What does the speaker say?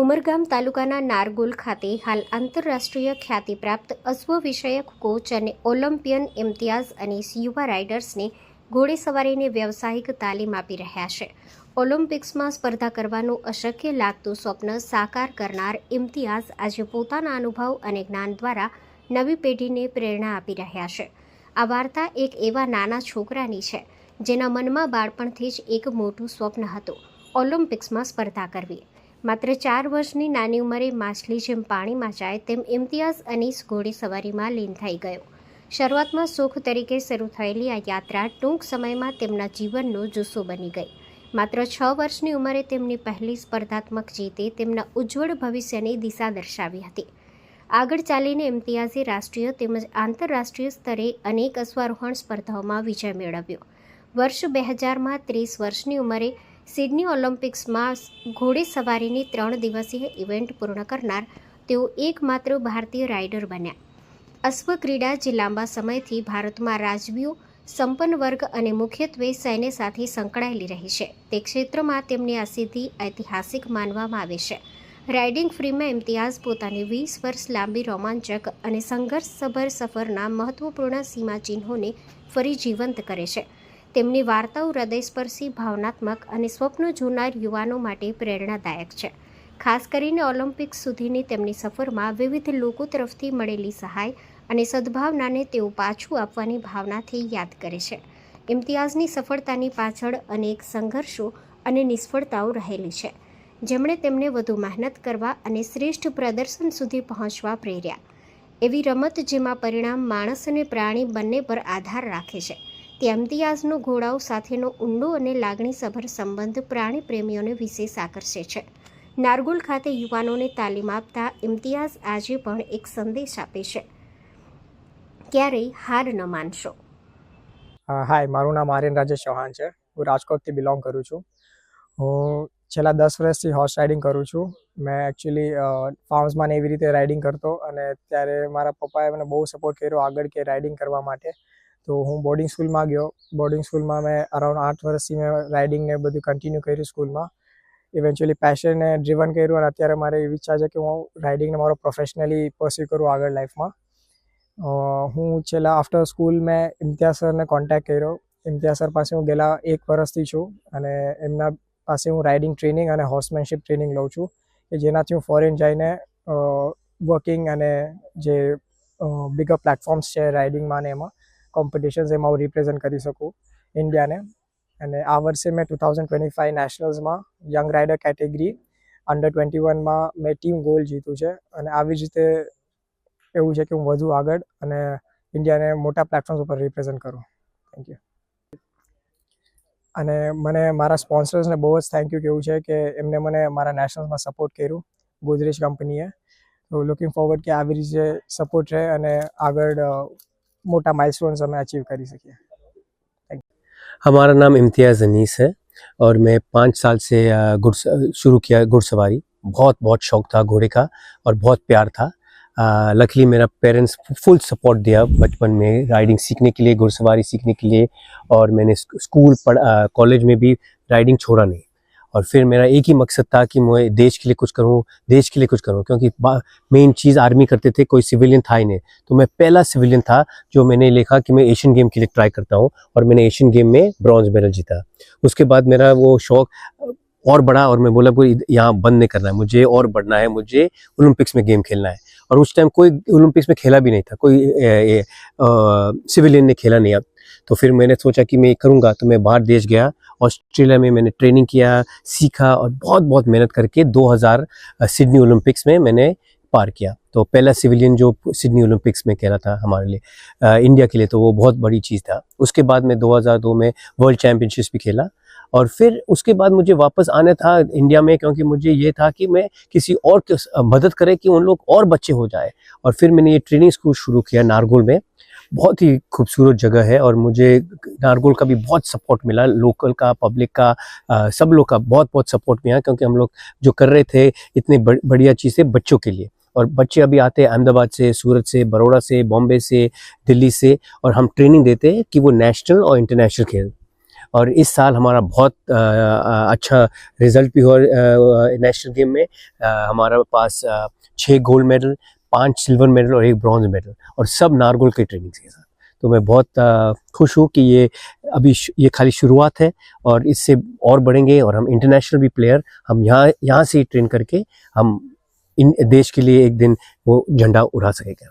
ઉમરગામ તાલુકાના નારગોલ ખાતે હાલ આંતરરાષ્ટ્રીય ખ્યાતિ પ્રાપ્ત અશ્વ વિષયક કોચ અને ઓલિમ્પિયન ઇમ્તિયાઝ અનીસ યુવા રાઇડર્સને ઘોડેસવારીને વ્યવસાયિક તાલીમ આપી રહ્યા છે. ઓલિમ્પિક્સમાં સ્પર્ધા કરવાનું અશક્ય લાગતું સ્વપ્ન સાકાર કરનાર ઇમ્તિયાઝ આજે પોતાના અનુભવ અને જ્ઞાન દ્વારા નવી પેઢીને પ્રેરણા આપી રહ્યા છે. આ વાર્તા એક એવા નાના છોકરાની છે, જેના મનમાં બાળપણથી જ એક મોટું સ્વપ્ન હતું, ઓલિમ્પિક્સમાં સ્પર્ધા કરવી. માત્ર ચાર વર્ષની નાની ઉંમરે માછલી જેમ પાણીમાં જાય તેમ ઇમ્તિયાઝ અનીસ ઘોડેસવારીમાં લીન થઈ ગયો. શરૂઆતમાં સુખ તરીકે શરૂ થયેલી આ યાત્રા ટૂંક સમયમાં તેમના જીવનનો જુસ્સો બની ગઈ. માત્ર છ વર્ષની ઉંમરે તેમની પહેલી સ્પર્ધાત્મક જીતે તેમના ઉજ્જવળ ભવિષ્યની દિશા દર્શાવી હતી. આગળ ચાલીને ઇમ્તિયાઝે રાષ્ટ્રીય તેમજ આંતરરાષ્ટ્રીય સ્તરે અનેક અશ્વારોહણ સ્પર્ધાઓમાં વિજય મેળવ્યો. વર્ષ બે હજારમાં ત્રીસ વર્ષની ઉંમરે સિડની ઓલિમ્પિક્સમાં ઘોડેસવારીની ત્રણ દિવસીય ઇવેન્ટ પૂર્ણ કરનાર તેઓ એકમાત્ર ભારતીય રાઇડર બન્યા. અશ્વ ક્રીડા જે લાંબા સમયથી ભારતમાં રાજવીઓ, સંપન્ન વર્ગ અને મુખ્યત્વે સૈન્ય સાથે સંકળાયેલી રહી છે. તે ક્ષેત્રમાં તેમની આ સિદ્ધિ ઐતિહાસિક માનવામાં આવે છે. રાઇડિંગ ફ્રીમાં ઇમ્તિયાઝ પોતાની વીસ વર્ષ લાંબી રોમાંચક અને સંઘર્ષસભર સફરના મહત્વપૂર્ણ સીમાચિહ્નોને ફરી જીવંત કરે છે. તેમની વાર્તાઓ હૃદયસ્પર્શી, ભાવનાત્મક અને સ્વપ્ન જોનાર યુવાનો માટે પ્રેરણાદાયક છે. ખાસ કરીને ઓલિમ્પિક્સ સુધીની તેમની સફરમાં વિવિધ લોકો તરફથી મળેલી સહાય અને સદ્ભાવનાને તેઓ પાછું આપવાની ભાવનાથી યાદ કરે છે. ઇમ્તિયાઝની સફળતાની પાછળ અનેક સંઘર્ષો અને નિષ્ફળતાઓ રહેલી છે. જેમણે તેમને વધુ મહેનત કરવા અને શ્રેષ્ઠ પ્રદર્શન સુધી પહોંચવા પ્રેર્યા. એવી રમત જેમાં પરિણામ માણસ અને પ્રાણી બંને પર આધાર રાખે છે. તે ઇમ્તિયાઝનો ઘોડાઓ સાથેનો ઊંડો અને લાગણીસભર સંબંધ પ્રાણી પ્રેમીઓને વિશેષ આકર્ષે છે. નારગોલ ખાતે યુવાનોને તાલીમ આપતા ઇમ્તિયાઝ આજે પણ એક સંદેશ આપે છે. ક્યારેય હાર ન માનશો. હાય, મારું નામ આર્યન રાજેશ ચૌહાણ છે. હું રાજકોટથી બિલોંગ કરું છું. હું છેલ્લા દસ વર્ષથી હોર્સ રાઇડિંગ કરું છું. મેં એકચ્યુઅલી ફાર્મ્સમાં એવી રીતે રાઇડિંગ કરતો અને ત્યારે મારા પપ્પાએ મને બહુ સપોર્ટ કર્યો આગળ કે રાઇડિંગ કરવા માટે. તો હું બોર્ડિંગ સ્કૂલમાં ગયો. બોર્ડિંગ સ્કૂલમાં મેં અરાઉન્ડ આઠ વર્ષથી મેં રાઇડિંગ ને બધું કન્ટિન્યુ કર્યું સ્કૂલમાં ઇવેન્ચ્યુઅલી પેશનને ડ્રીવન કર્યું અને અત્યારે મારે એવી ઈચ્છા છે કે હું રાઇડિંગને મારો પ્રોફેશનલી પરસ્યુ કરું આગળ લાઈફમાં હું છેલ્લા આફ્ટર સ્કૂલ મેં ઇમ્તિયાઝ સરને કોન્ટેક્ટ કર્યો. ઇમ્તિયાઝ સર પાસે હું ગયેલા એક વર્ષથી છું અને એમના પાસે હું રાઇડિંગ ટ્રેનિંગ અને હોર્સમેનશીપ ટ્રેનિંગ લઉં છું કે જેનાથી હું ફોરેન જઈને વર્કિંગ અને જે બિગર પ્લેટફોર્મ્સ છે રાઇડિંગમાં ને એમાં. કોમ્પિટિશન્સ એમાં હું રિપ્રેઝન્ટ કરી શકું ઇન્ડિયાને. અને આ વર્ષે મેં two thousand twenty five નેશનલ્સમાં young rider category under twenty વનમાં મેં ટીમ ગોલ જીત્યું છે. અને આવી જ રીતે એવું છે કે હું વધુ આગળ અને ઇન્ડિયાને મોટા પ્લેટફોર્મ્સ ઉપર રિપ્રેઝન્ટ કરું. થેન્ક યુ અને મને મારા સ્પોન્સર્સને બહુ જ થેન્ક યુ કેવું છે કે એમને મને મારા નેશનલ્સમાં સપોર્ટ કર્યું ગોદરેજ કંપનીએ. તો લુકિંગ ફોરવર્ડ કે આવી રીતે સપોર્ટ રહે અને આગળ મોટા માઇલસ્ટોન્સ અમે અચીવ કરી શકીએ हमारा नाम इम्तियाज़ अनीस है और मैं पाँच साल से अ, घुड़ शुरू किया घुड़सवारी बहुत बहुत शौक था घोड़े का और बहुत प्यार था लकली मेरा पेरेंट्स फुल सपोर्ट दिया बचपन में राइडिंग सीखने के लिए घुड़सवारी सीखने के लिए और मैंने स्क- स्कूल पढ़ कॉलेज में भी राइडिंग छोड़ा नहीं और फिर मेरा एक ही मकसद था कि मैं देश के लिए कुछ करूँ, देश के लिए कुछ करूँ, क्योंकि मेन चीज़ आर्मी करते थे, कोई सिविलियन था ही नहीं। तो मैं पहला सिविलियन था जो मैंने लिखा कि मैं एशियन गेम के लिए ट्राई करता हूँ और मैंने एशियन गेम में ब्रॉन्ज मेडल जीता। उसके बाद मेरा वो शौक और बढ़ा और मैं बोला कोई यहाँ बंद नहीं करना है, मुझे और बढ़ना है, मुझे ओलंपिक्स में गेम खेलना है। और उस टाइम कोई ओलंपिक्स में खेला भी नहीं था, कोई सिविलियन ने खेला नहीं। अब तो फिर मैंने सोचा कि मैं करूँगा तो मैं बाहर देश गया ऑस्ट्रेलिया में मैंने ट्रेनिंग किया सीखा और बहुत बहुत मेहनत करके 2000 सिडनी ओलंपिक्स में मैंने पार किया। तो पहला सिविलियन जो सिडनी ओलंपिक्स में खेला था हमारे लिए अ, इंडिया के लिए तो वो बहुत बड़ी चीज़ था। उसके बाद मैं 2002 में वर्ल्ड चैम्पियनशिप्स भी खेला और फिर उसके बाद मुझे वापस आना था इंडिया में क्योंकि मुझे ये था कि मैं किसी और मदद करे कि उन लोग और बच्चे हो जाए। और फिर मैंने ये ट्रेनिंग स्कूल शुरू किया नारगोल में बहुत ही खूबसूरत जगह है और मुझे नारगोल का भी बहुत सपोर्ट मिला लोकल का पब्लिक का अ, सब लोग का बहुत बहुत सपोर्ट मिला क्योंकि हम लोग जो कर रहे थे इतनी बढ़िया चीज़ें बच्चों के लिए। और बच्चे अभी आते हैं अहमदाबाद से सूरत से बड़ौदा से बॉम्बे से दिल्ली से और हम ट्रेनिंग देते हैं कि वो नेशनल और इंटरनेशनल खेल। और इस साल हमारा बहुत अ, अ, अच्छा रिज़ल्ट भी हुआ नेशनल गेम में। अ, हमारा पास छः गोल्ड मेडल पाँच सिल्वर मेडल और एक ब्रॉन्ज मेडल और सब नारगोल के ट्रेनिंग के साथ। तो मैं बहुत खुश हूँ कि ये अभी ये खाली शुरुआत है और इससे और बढ़ेंगे और हम इंटरनेशनल भी प्लेयर, हम यहाँ यहाँ से ही ट्रेन करके हम इन देश के लिए एक दिन वो झंडा उड़ा सकेंगे।